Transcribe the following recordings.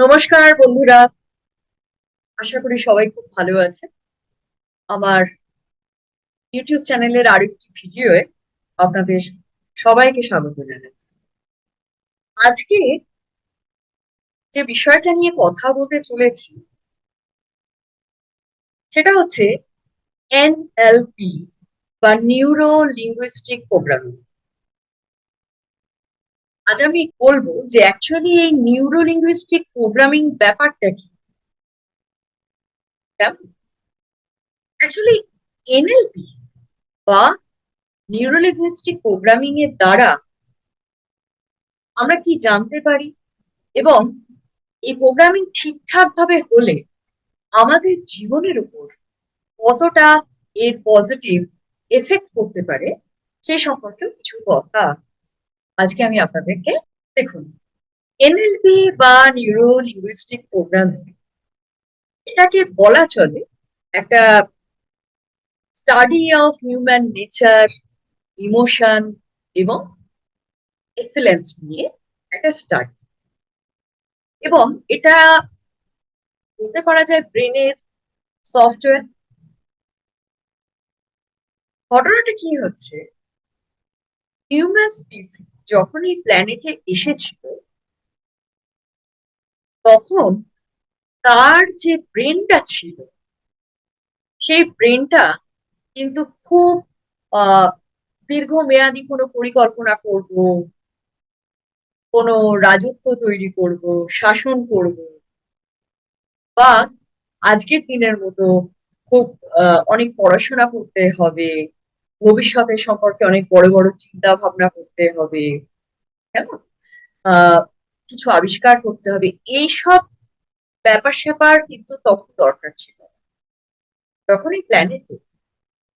নমস্কার, বন্ধুরা। আশা করি সবাই খুব ভালো আছে। আমার ইউটিউব চ্যানেলের আরেকটি ভিডিওয়ে আপনাদের সবাইকে স্বাগত জানাই। আজকে যে বিষয়টা নিয়ে কথা বলতে চলেছি, সেটা হচ্ছে এনএলপি বা নিউরো লিঙ্গুইস্টিক প্রোগ্রামিং। আজ আমি বলব যে অ্যাকচুয়ালি এই নিউরো লিঙ্গুইস্টিক প্রোগ্রামিং ব্যাপারটা কি? অ্যাকচুয়ালি এনএলপি বা নিউরো লিঙ্গুইস্টিক প্রোগ্রামিং এর দ্বারা আমরা কি জানতে পারি? এবং এই প্রোগ্রামিং ঠিকঠাক ভাবে হলে আমাদের জীবনের উপর কতটা এর পজিটিভ এফেক্ট করতে পারে, সে সম্পর্কেও কিছু কথা আজকে আমি আপনাদেরকে দেখুন এনএলপি বা নিউরো লিঙ্গুইস্টিক প্রোগ্রামিং এটাকে বলা চলে একটা study of human nature emotion এবং এক্সেলেন্স নিয়ে একটা স্টাডি এবং এটা বলতে পারা যায় ব্রেনের সফটওয়্যার ঘটনাটা কি হচ্ছে? হিউম্যান স্পিসি যখন এই প্ল্যানেটে এসেছিল, তখন তার যে ব্রেনটা ছিল, সেই ব্রেনটা কিন্তু খুব দীর্ঘমেয়াদী কোনো পরিকল্পনা করব, কোনো রাজত্ব তৈরি করব, শাসন করব, বা আজকের দিনের মতো খুব অনেক পড়াশোনা করতে হবে ভবিষ্যতের সম্পর্কে অনেক বড় বড় চিন্তা ভাবনা করতে হবে, কেমন? কিছু আবিষ্কার করতে হবে, এইসব ব্যাপার স্যাপার কিন্তু তখন দরকার ছিল। তখন এই প্ল্যানেটে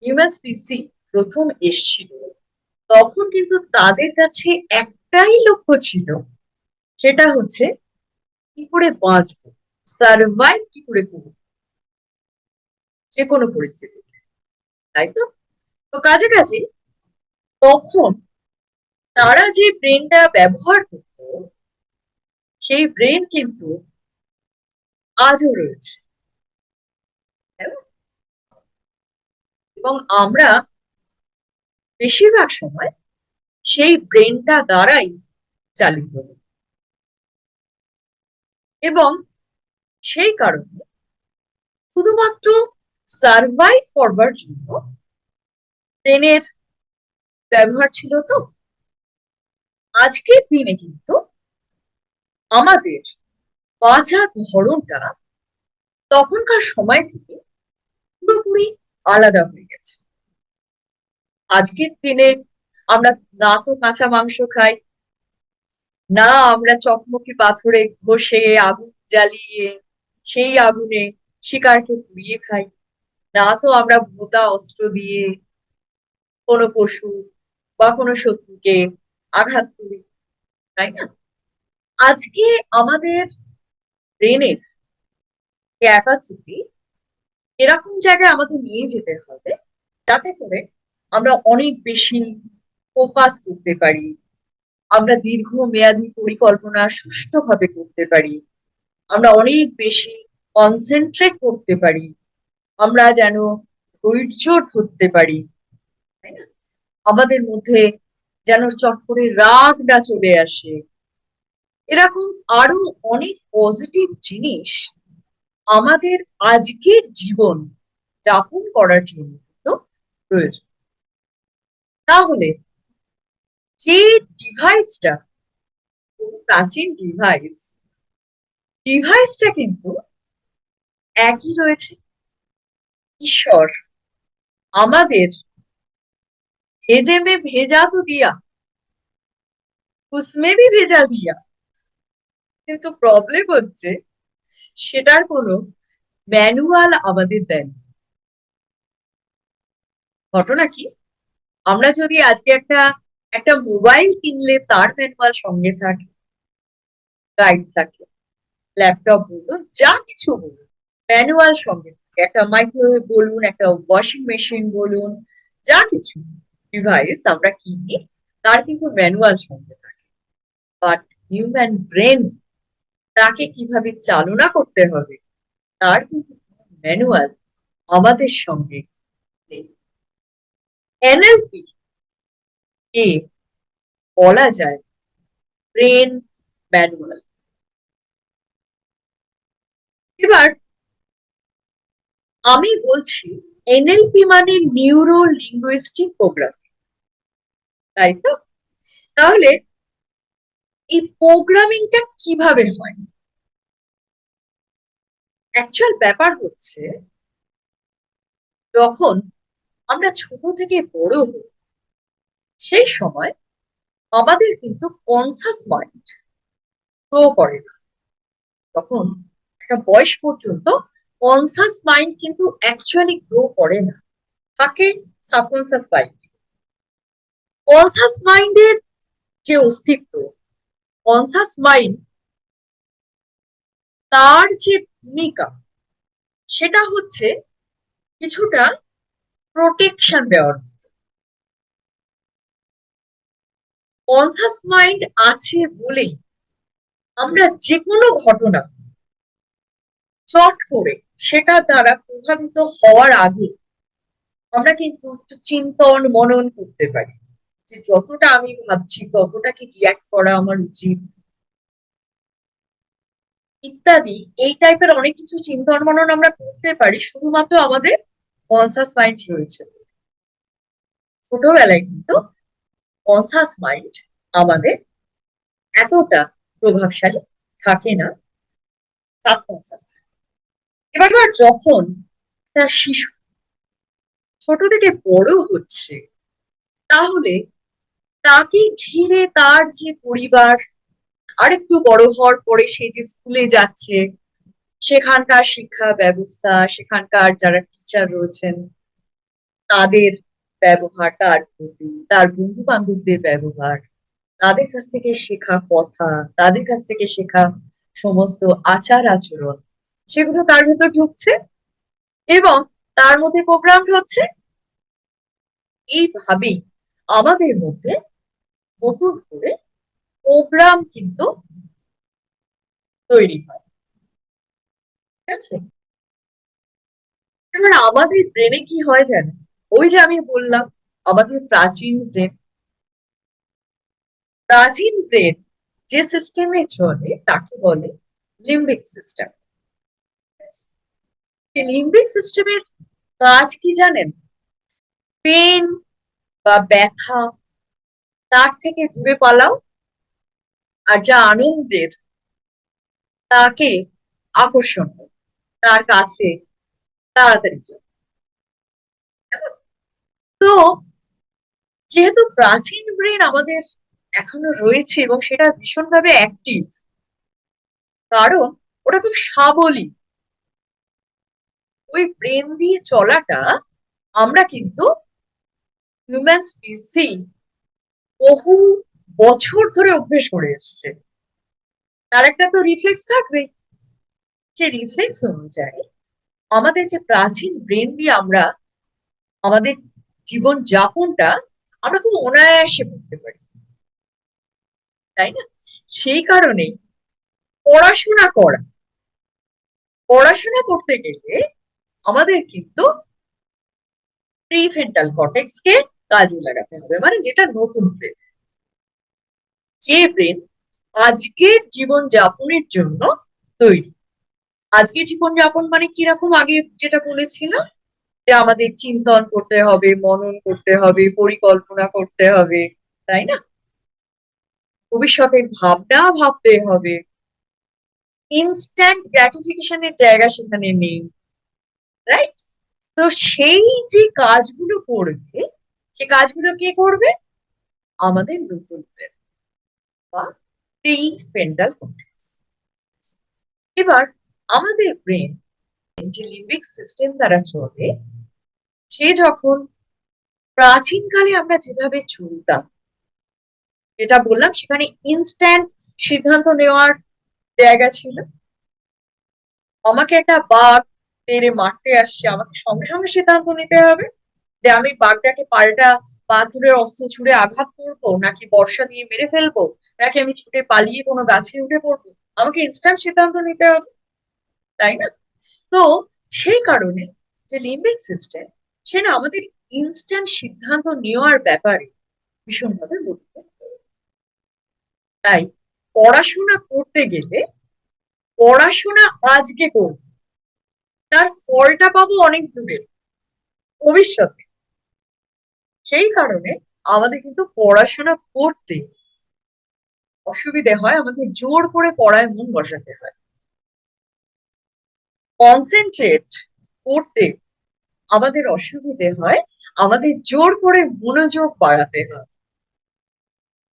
হিউম্যান স্পিসি প্রথম এসছিল, তখন কিন্তু তাদের কাছে একটাই লক্ষ্য ছিল, সেটা হচ্ছে কি করে বাঁচবো সার্ভাইভ কি করে করব, যে কোনো পরিস্থিতিতে, তাই তো? তো কাজে কাজে তখন তারা যে ব্রেনটা ব্যবহার করত, সেই ব্রেন কিন্তু আজও রয়েছে। এবং আমরা বেশিরভাগ সময় সেই ব্রেনটা দ্বারাই চালিত এবং সেই কারণে শুধুমাত্র সার্ভাইভ করবার জন্য ট্রেনের ব্যবহার ছিল তো। আজকের দিনে কিন্তু আমাদের বাঁচার ধরনটা তখনকার সময় থেকে পুরোপুরি আলাদা হয়ে গেছে। আজকের দিনে আমরা না তো কাঁচা মাংস খাই, না আমরা চকমকি পাথরে ঘষে আগুন জ্বালিয়ে সেই আগুনে শিকারকে পুড়িয়ে খাই, না তো আমরা ভোতা অস্ত্র দিয়ে কোনো পশু বা কোনো শত্রুকে আঘাত করি, তাই না? আজকে আমাদের ব্রেনের ক্যাপাসিটি এরকম জায়গায় আমাদের নিয়ে যেতে হবে যাতে করে আমরা অনেক বেশি ফোকাস করতে পারি, আমরা দীর্ঘ মেয়াদী পরিকল্পনা সুষ্ঠুভাবে করতে পারি, আমরা অনেক বেশি কনসেন্ট্রেট করতে পারি, আমরা যেন ধৈর্য ধরতে পারি আমাদের মধ্যে যেন চট করে রাগ না চলে আসে। এরকম আরও অনেক পজিটিভ জিনিস আমাদের আজকের জীবন যাপন করার জন্য তো প্রয়োজন। তাহলে যে ডিভাইসটা প্রাচীন ডিভাইস ডিভাইসটা কিন্তু একই রয়েছে। ঈশ্বর আমাদের ভেজে মে ভেজা তো দিয়া উসমে ভি ভেজা দিয়া কিন্তু প্রবলেম হচ্ছে সেটার কোনো ম্যানুয়াল আমাদের দেন ঘটনা কি? আমরা যদি আজকে একটা একটা মোবাইল কিনলে তার ম্যানুয়াল সঙ্গে থাকে গাইড থাকে ল্যাপটপ বলুন, যা কিছু বলুন ম্যানুয়াল সঙ্গে থাকে, একটা মাইক্রোওয়েভ বলুন, একটা ওয়াশিং মেশিন বলুন, যা কিছু। ডিভাইস আমরা কিনি, তার কিন্তু ম্যানুয়াল সঙ্গে থাকে। বাট হিউম্যান ব্রেন তাকে কীভাবে চালনা করতে হবে, তার কিন্তু ম্যানুয়াল আমাদের সঙ্গে এনএলপি কে বলা যায় ব্রেন ম্যানুয়াল এবার আমি বলছি এনএলপি মানে নিউরো লিঙ্গুইস্টিক প্রোগ্রাম তাই তো? তাহলে এই প্রোগ্রামিংটা কীভাবে হয়? অ্যাকচুয়াল ব্যাপার হচ্ছে, যখন আমরা ছোট থেকে বড় হই, সেই সময় আমাদের কিন্তু কনসাস মাইন্ড গ্রো করে না। তখন একটা বয়স পর্যন্ত কনসাস মাইন্ড কিন্তু অ্যাকচুয়ালি গ্রো করে না। থাকে সাবকনসাস মাইন্ড কনসাস মাইন্ডের যে অস্তিত্ব কনসাস মাইন্ড তার যে ভূমিকা, সেটা হচ্ছে কিছুটা প্রোটেকশন দেওয়ার কনসাস মাইন্ড আছে বলেই আমরা যে কোনো ঘটনা চট করে সেটা দ্বারা প্রভাবিত হওয়ার আগে আমরা কিন্তু একটু চিন্তন মনন করতে পারি। যে যতটা আমি ভাবছি ততটা কি রিয়াক্ট করা আমার উচিত। ইত্যাদি, এই টাইপের অনেক কিছু চিন্তন মনন আমরা করতে পারি, শুধুমাত্র আমাদের কনসাস মাইন্ড রয়েছে। ছোটবেলায় কিন্তু কনসাস মাইন্ড আমাদের এতটা প্রভাবশালী থাকে না সাবকনসাস এবার যখন একটা শিশু ছোট থেকে বড় হচ্ছে, তাহলে তাকে ঘিরে তার যে পরিবার আরেকটু বড় হওয়ার পরে সে যে স্কুলে যাচ্ছে, সেখানকার শিক্ষা ব্যবস্থা, সেখানকার যারা টিচার রয়েছেন, তাদের ব্যবহার, তার প্রতি, তার বন্ধু বান্ধবদের ব্যবহার, তাদের কাছ থেকে শেখা কথা, তাদের কাছ থেকে শেখা সমস্ত আচার আচরণ, সেগুলো তার ভেতর ঢুকছে এবং তার মধ্যে প্রোগ্রাম হচ্ছে এইভাবেই আমাদের মধ্যে নতুন করে প্রোগ্রাম কিন্তু তৈরি হয়। ঠিক আছে? এবার আমাদের ব্রেনে কি হয় জানে? ওই যে আমি বললাম, আমাদের প্রাচীন ব্রেন প্রাচীন ব্রেন যে সিস্টেমে চলে, তাকে বলে লিম্বিক সিস্টেম লিম্বিক সিস্টেমের কাজ কি জানেন? পেন বা ব্যথা তার থেকে দূরে পালাও আর যা আনন্দের তাকে আকর্ষণ তার কাছে তাড়াতাড়ি তো যেহেতু প্রাচীন ব্রেন আমাদের এখনও রয়েছে এবং সেটা ভীষণভাবে অ্যাক্টিভ কারণ ওটা খুব সাবলীল। ওই ব্রেন দিয়ে চলাটা আমরা কিন্তু হিউম্যান স্পিসি বহু বছর ধরে অভ্যেস করে এসছে। তার একটা তো রিফ্লেক্স থাকবে। সে রিফ্লেক্স অনুযায়ী আমাদের যে প্রাচীন ব্রেন দিয়ে আমরা আমাদের জীবন যাপনটা আমরা খুব অনায়াসে করতে পারি। তাই না? সেই কারণেই পড়াশোনা করা, পড়াশোনা করতে গেলে আমাদের কিন্তু প্রিফেন্টাল কটেক্সকে কাজে লাগাতে হবে। মানে যেটা নতুন ব্রেন যে ব্রেন আজকের জীবন যাপনের জন্য তৈরি। আজকের জীবন যাপন মানে কীরকম? আগে যেটা বলেছিলাম যে আমাদের চিন্তন করতে হবে, মনন করতে হবে, পরিকল্পনা করতে হবে, তাই না? ভবিষ্যতের ভাবনা ভাবতে হবে। ইনস্ট্যান্ট গ্র্যাটিফিকেশনের জায়গা সেখানে নেই। রাইট তো সেই যে কাজগুলো করবে সে কাজগুলো কে করবে? আমাদের নতুন বা কর্টেক্স এবার আমাদের ব্রেন যে লিম্বিক সিস্টেম দ্বারা চলে, সে যখন প্রাচীনকালে আমরা যেভাবে চলতাম, যেটা বললাম, সেখানে ইনস্ট্যান্ট সিদ্ধান্ত নেওয়ার জায়গা ছিল। আমাকে একটা বাঘ তেড়ে মারতে আসছে, আমাকে সঙ্গে সঙ্গে সিদ্ধান্ত নিতে হবে। যে আমি বাঘটাকে পাল্টা পাথরের অস্ত্র ছুড়ে আঘাত করব নাকি বর্ষা দিয়ে মেরে ফেলব? নাকি আমি ছুটে পালিয়ে কোনো গাছে উঠে পড়ব? আমাকে ইনস্ট্যান্ট সিদ্ধান্ত নিতে হবে, তাই না? তো সেই কারণে যে লিম্বিক সিস্টেম সে না আমাদের ইনস্ট্যান্ট সিদ্ধান্ত নেওয়ার ব্যাপারে ভীষণভাবে করে। তাই পড়াশোনা করতে গেলে, পড়াশোনা আজকে করব, তার ফলটা পাবো অনেক দূরে, ভবিষ্যতে। সেই কারণে আমাদের কিন্তু পড়াশোনা করতে অসুবিধে হয়, আমাদের জোর করে পড়ায় মন বসাতে হয়। কনসেন্ট্রেট করতে আমাদের অসুবিধে হয়, আমাদের জোর করে মনোযোগ বাড়াতে হয়।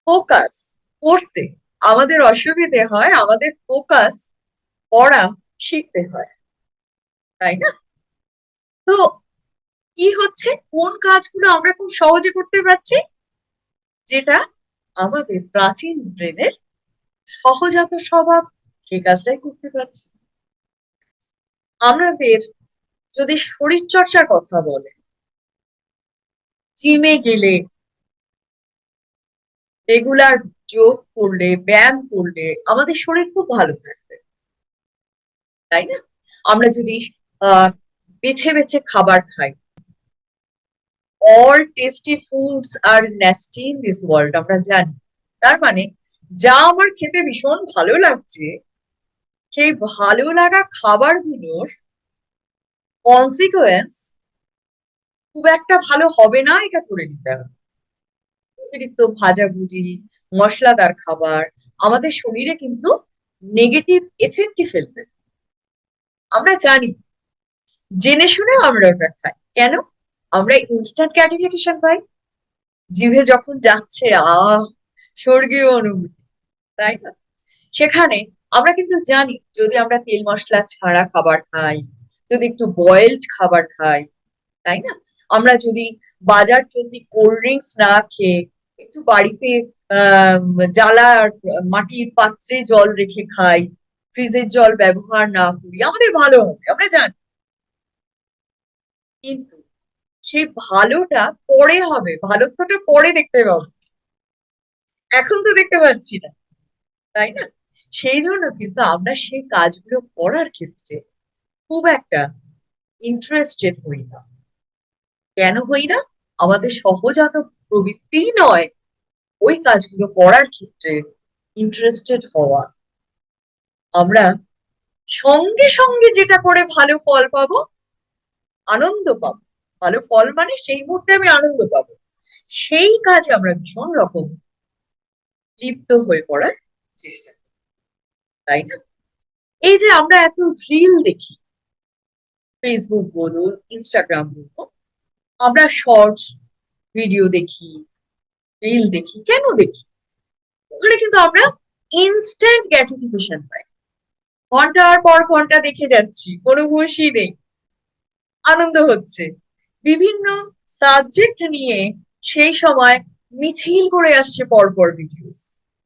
ফোকাস করতে আমাদের অসুবিধে হয়, আমাদের ফোকাস পড়া শিখতে হয়। তাই না? তো কি হচ্ছে? কোন কাজগুলো আমরা খুব সহজে করতে পারছি? যেটা আমাদের প্রাচীন ব্রেনের সহজাত স্বভাব, সেই কাজটাই করতে পারছি। আমাদের যদি শরীর চর্চার কথা বলে, জিমে গেলে রেগুলার যোগ করলে, ব্যায়াম করলে আমাদের শরীর খুব ভালো থাকবে। তাই না? আমরা যদি বেছে বেছে খাবার খাই অল টেস্টি ফুডস আর ন্যাস্টি ইন দিস ওয়ার্ল্ড আমরা জানি। তার মানে যা আমার খেতে ভীষণ ভালো লাগছে, সেই ভালো লাগা খাবারগুলোর কনসিকুয়েন্স খুব একটা ভালো হবে না, এটা ধরে নিতে হবে। অতিরিক্ত ভাজাভুজি মশলাদার খাবার, আমাদের শরীরে কিন্তু নেগেটিভ এফেক্টই ফেলবে। আমরা জানি, জেনে শুনেও আমরা ওটা খাই। কেন? আমরা ইনস্ট্যান্ট গ্র্যাটিফিকেশন পাই। জিভে যখন যাচ্ছে, আহ, স্বর্গীয় অনুভূতি, তাই না? সেখানে আমরা কিন্তু জানি, যদি আমরা তেল মশলা ছাড়া খাবার খাই, যদি একটু বয়েলড খাবার খাই, তাই না? আমরা যদি বাজার যদি কোল্ড ড্রিঙ্কস না খেয়ে একটু বাড়িতে, আহ জ্বালা মাটির পাত্রে জল রেখে খাই, ফ্রিজের জল ব্যবহার না করি, আমাদের ভালো হবে, আমরা জানি। কিন্তু সেই ভালোটা পরে হবে, ভালোত্বটা পরে দেখতে পাবো। এখন তো দেখতে পাচ্ছি না, তাই না? সেই জন্য কিন্তু আমরা সেই কাজগুলো করার ক্ষেত্রে খুব একটা ইন্টারেস্টেড হই না। কেন হই না? আমাদের সহজাত প্রবৃত্তিই নয় ওই কাজগুলো করার ক্ষেত্রে ইন্টারেস্টেড হওয়া। আমরা সঙ্গে সঙ্গে যেটা করে ভালো ফল পাবো, আনন্দ পাবো। ভালো ফল মানে সেই মুহূর্তে আমি আনন্দ পাবো। সেই কাজে আমরা ভীষণ রকম লিপ্ত হয়ে পড়ার চেষ্টা তাই না? এই যে আমরা এত রিল দেখি ফেসবুক বলুন ইনস্টাগ্রাম বলুন, আমরা শর্টস ভিডিও দেখি রিল দেখি, কেন দেখি? ওখানে কিন্তু আমরা ইনস্ট্যান্ট গ্র্যাটিফিকেশন পাই। ঘণ্টার পর ঘণ্টা দেখে যাচ্ছি, কোনো হুঁশই নেই, আনন্দ হচ্ছে। বিভিন্ন সাবজেক্ট নিয়ে সেই সময় মিছিল করে আসছে পরপর ভিডিওস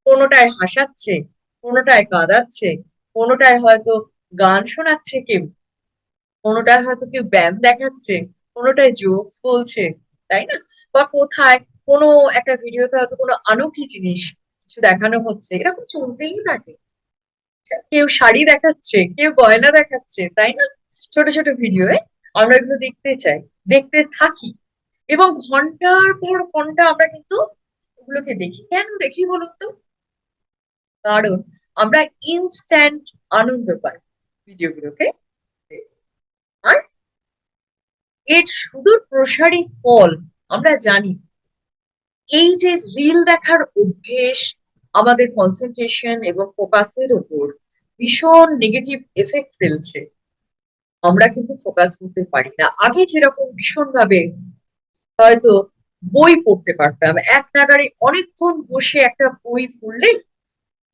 কোনোটায় হাসাচ্ছে, কোনোটায় কাঁদাচ্ছে, কোনোটায় হয়তো গান শোনাচ্ছে কেউ, কোনোটায় হয়তো কেউ ব্যায়াম দেখাচ্ছে, কোনোটায় জোকস বলছে, তাই না? বা কোথায় কোনো একটা ভিডিওতে হয়তো কোনো আনोखी জিনিস কিছু দেখানো হচ্ছে, এরকম চলতেই থাকে। কেউ শাড়ি দেখাচ্ছে, কেউ গয়না দেখাচ্ছে, তাই না? ছোট ছোট ভিডিওয়ে আমরা এগুলো দেখতে চাই। দেখতে থাকি। এবং ঘণ্টার পর ঘণ্টা আমরা কিন্তু ওগুলোকে দেখি। কেন দেখি বলুন তো? কারণ আমরা ইনস্ট্যান্ট আনন্দ পাই ভিডিওগুলোকে। আর এর সুদূর প্রসারী ফল আমরা জানি, এই যে রিল দেখার অভ্যেস, আমাদের কনসেন্ট্রেশন এবং ফোকাসের উপর ভীষণ নেগেটিভ এফেক্ট ফেলছে। আমরা কিন্তু ফোকাস করতে পারি না। আগে যেরকম ভীষণভাবে হয়তো বই পড়তে পারতাম, এক নাগারে অনেকক্ষণ বসে একটা বই ধরলেই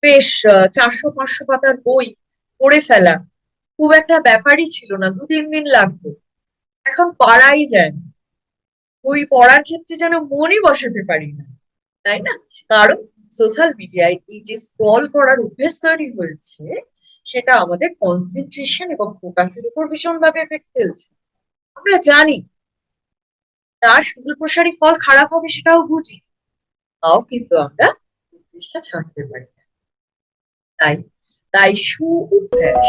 বেশ চারশো, পাঁচশো পাতার বই পড়ে ফেলা খুব একটা ব্যাপারই ছিল না, দু, তিন দিন লাগতো। এখন পারাই যায় বই পড়ার ক্ষেত্রে যেন মনই বসাতে পারি না, তাই না? কারণ সোশ্যাল মিডিয়ায় এই যে স্ক্রল করার অভ্যেস তৈরি হয়েছে সেটা আমাদের কনসেন্ট্রেশন এবং ফোকাসের উপর ভীষণভাবে এফেক্ট ফেলছে। আমরা জানি তার সুদূরপ্রসারী ফল খারাপ হবে সেটাও বুঝি, তাও কিন্তু আমরা অভ্যেসটা ছাড়তে পারি না। তাই তাই সু অভ্যাস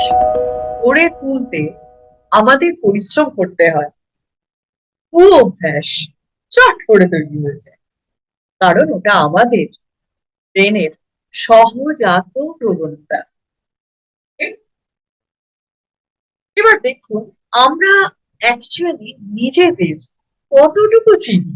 গড়ে তুলতে আমাদের পরিশ্রম করতে হয়। কু অভ্যাস চট করে তৈরি হয়ে যায়। কারণ ওটা আমাদের ব্রেনের সহজাত প্রবণতা। এবার দেখুন আমরা অ্যাকচুয়ালি নিজেদের কতটুকু চিনি?